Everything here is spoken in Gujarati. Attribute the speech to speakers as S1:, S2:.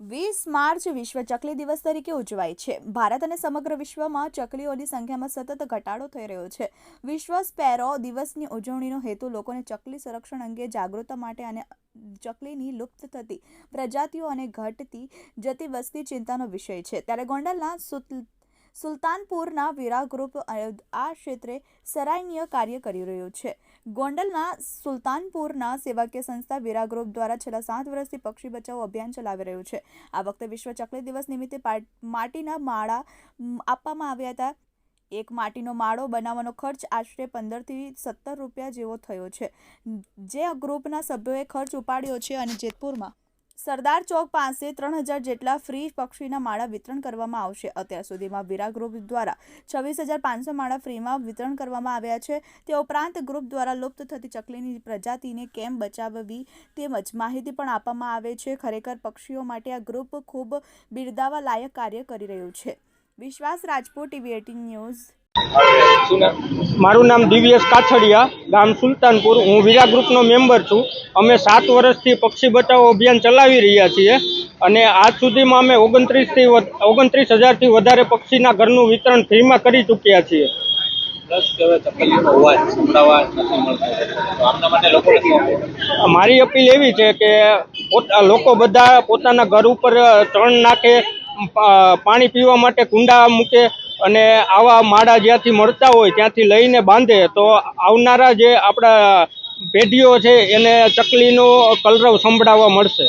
S1: વીસ માર્ચ વિશ્વ ચકલી દિવસ તરીકે ઉજવાય છે. ભારત અને સમગ્ર વિશ્વમાં ચકલીઓની સંખ્યામાં સતત ઘટાડો થઈ રહ્યો છે. વિશ્વ સ્પેરો દિવસની ઉજવણીનો હેતુ લોકોને ચકલી સંરક્ષણ અંગે જાગૃતતા માટે અને ચકલીની લુપ્ત થતી પ્રજાતિઓ અને ઘટતી જતી વસ્તી ચિંતાનો વિષય છે. ત્યારે ગોંડલના સુલ- સુલતાનપુરના વીરા ગ્રુપ આ ક્ષેત્રે સરાહનીય કાર્ય કરી રહ્યું છે. ગોંડલના સુલતાનપુરના સેવાકીય સંસ્થા વીરા ગ્રુપ દ્વારા છેલ્લા સાત વર્ષથી પક્ષી બચાવો અભિયાન ચલાવી રહ્યું છે. આ વખતે વિશ્વ ચકલી દિવસ નિમિત્તે માટીના માળા આપવામાં આવ્યા હતા. એક માટીનો માળો બનાવવાનો ખર્ચ આશરે પંદરથી સત્તર રૂપિયા જેવો થયો છે. જે ગ્રુપના સભ્યોએ ખર્ચ ઉપાડ્યો છે અને જેતપુરમાં સરદાર ચોક પાસે ત્રણ હજાર જેટલા ફ્રી પક્ષીના માળા વિતરણ કરવામાં આવશે. અત્યાર સુધીમાં વીરા ગ્રુપ દ્વારા છવ્વીસ હજાર પાંચસો માળા ફ્રીમાં વિતરણ કરવામાં આવ્યા છે. તે ઉપરાંત ગ્રુપ દ્વારા લુપ્ત થતી ચકલીની પ્રજાતિને કેમ બચાવવી તેમજ માહિતી પણ આપવામાં આવે છે. ખરેખર પક્ષીઓ માટે આ ગ્રુપ ખૂબ બિરદાવા લાયક કાર્ય કરી રહ્યું છે. વિશ્વાસ રાજપૂત ટીવી એટીન ન્યૂઝ?
S2: મારું નામ દિવ્યેશ કાછડિયા ગામ સુલતાનપુર. હું વીરા ગ્રુપનો મેમ્બર છું. અમે સાત વર્ષથી પક્ષી બચાવો અભિયાન ચલાવી રહ્યા છીએ અને આજ સુધીમાં અમે ઓગણત્રીસથી ઓગણત્રીસ હજારથી વધારે પક્ષીના ઘરનું વિતરણ ફ્રીમાં કરી ચૂક્યા છીએ? મારી અપીલ એવી છે કે લોકો બધા પોતાના ઘર ઉપર ચણ નાખે પાણી પીવા માટે કુંડા મૂકે અને આવા માળા જ્યાંથી મળતા હોય ત્યાંથી લઈને બાંધે, તો આવનારા જે આપણા પેઢીઓ છે એને ચકલીનો કલરવ સંભળાવવા મળશે.